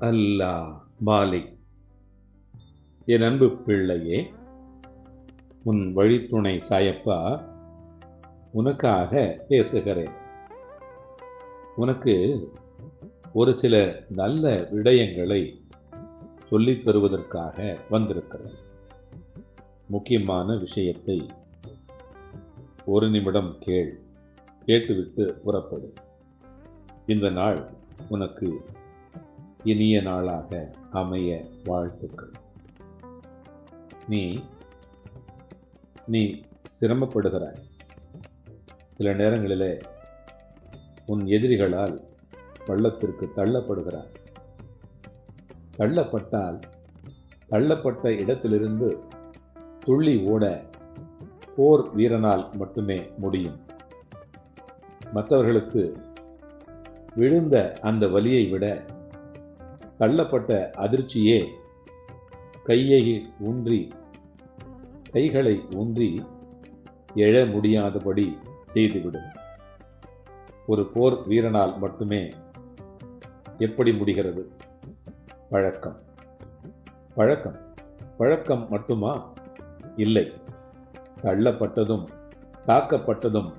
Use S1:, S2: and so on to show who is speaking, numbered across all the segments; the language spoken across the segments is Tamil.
S1: அல்லா மாலிக். என் அன்பு பிள்ளையே உன் வழித்துணை சாயப்பா உனக்காக பேசுகிறேன். உனக்கு ஒரு சில நல்ல விடயங்களை சொல்லித் தருவதற்காக வந்திருக்கிறேன். முக்கியமான விஷயத்தை ஒரு நிமிடம் கேள் கேட்டுவிட்டு புறப்படு. இந்த நாள் உனக்கு இனிய நாளாக அமைய வாழ்த்துக்கள். நீ நீ சிரமப்படுகிறாய். சில நேரங்களிலே உன் எதிரிகளால் பள்ளத்திற்கு தள்ளப்படுகிறாய். தள்ளப்பட்டால் தள்ளப்பட்ட இடத்திலிருந்து துள்ளி ஓட போர் வீரனால் மட்டுமே முடியும். மற்றவர்களுக்கு விழுந்த அந்த வலியை விட தள்ளப்பட்ட அதிர்ச்சியே கையை ஊன்றி கைகளை ஊன்றி எழ முடியாதபடி செய்துவிடும். ஒரு போர் வீரனால் மட்டுமே எப்படி முடிகிறது? பழக்கம். பழக்கம். பழக்கம் மட்டுமா? இல்லை. தள்ளப்பட்டதும் தாக்கப்பட்டதும்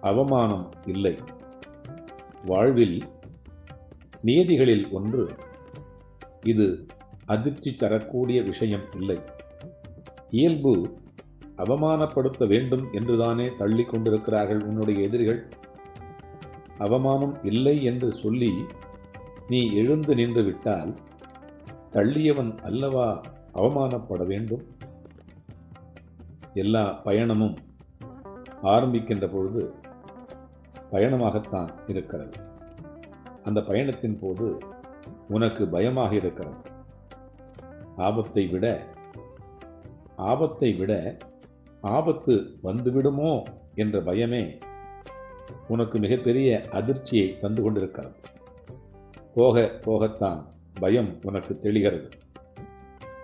S1: அவமானம் இல்லை. வாழ்வில் நியதிகளில் ஒன்று இது அதிர்ச்சி தரக்கூடிய விஷயம் இல்லை. இயல்பு அவமானப்படுத்த வேண்டும் என்றுதானே தள்ளி கொண்டிருக்கிறார்கள் உன்னுடைய எதிரிகள். அவமானம் இல்லை என்று சொல்லி நீ எழுந்து நின்று விட்டால் தள்ளியவன் அல்லவா அவமானப்பட வேண்டும்? எல்லா பயணமும் ஆரம்பிக்கின்ற பொழுது பயணமாகத்தான் இருக்கிறது. அந்த பயணத்தின் போது உனக்கு பயமாக இருக்கிறது. ஆபத்தை விட ஆபத்தை விட ஆபத்து வந்துவிடுமோ என்ற பயமே உனக்கு மிகப்பெரிய அதிர்ச்சியை தந்து கொண்டிருக்கிறது. போக போகத்தான் பயம் உனக்கு தெளிகிறது.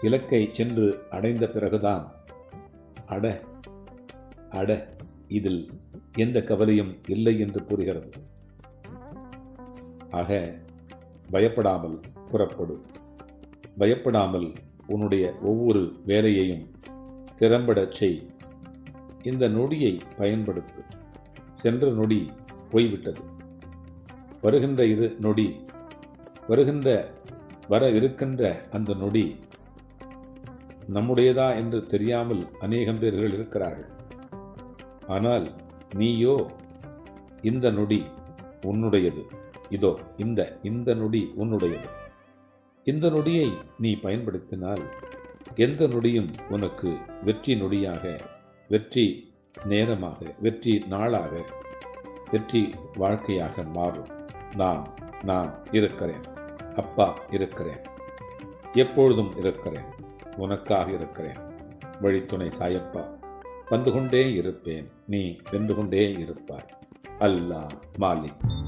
S1: இலக்கை சென்று அடைந்த பிறகுதான் அட அட இதில் எந்த கவலையும் இல்லை என்று கூறுகிறது. ஆக பயப்படாமல் புறப்படு. பயப்படாமல் உன்னுடைய ஒவ்வொரு வேலையையும் திறம்படச் செய். இந்த நொடியை பயன்படுத்து. சென்ற நொடி போய்விட்டது. வருகின்ற இரு நொடி வருகின்ற வர இருக்கின்ற அந்த நொடி நம்முடையதா என்று தெரியாமல் அநேகம் பேர்கள் இருக்கிறார்கள். ஆனால் நீயோ இந்த நொடி உன்னுடையது. இதோ இந்த இந்த நொடி உன்னுடையது. இந்த நொடியை நீ பயன்படுத்தினால் எந்த நொடியும் உனக்கு வெற்றி நொடியாக வெற்றி நேரமாக வெற்றி நாளாக வெற்றி வாழ்க்கையாக மாறும். நான் நான் இருக்கிறேன். அப்பா இருக்கிறேன். எப்பொழுதும் இருக்கிறேன். உனக்காக இருக்கிறேன். வழித்துணை சாயப்பா வந்து கொண்டே இருப்பேன். நீ வென்று கொண்டே இருப்பாய். அல்லாஹ் மாலிக்.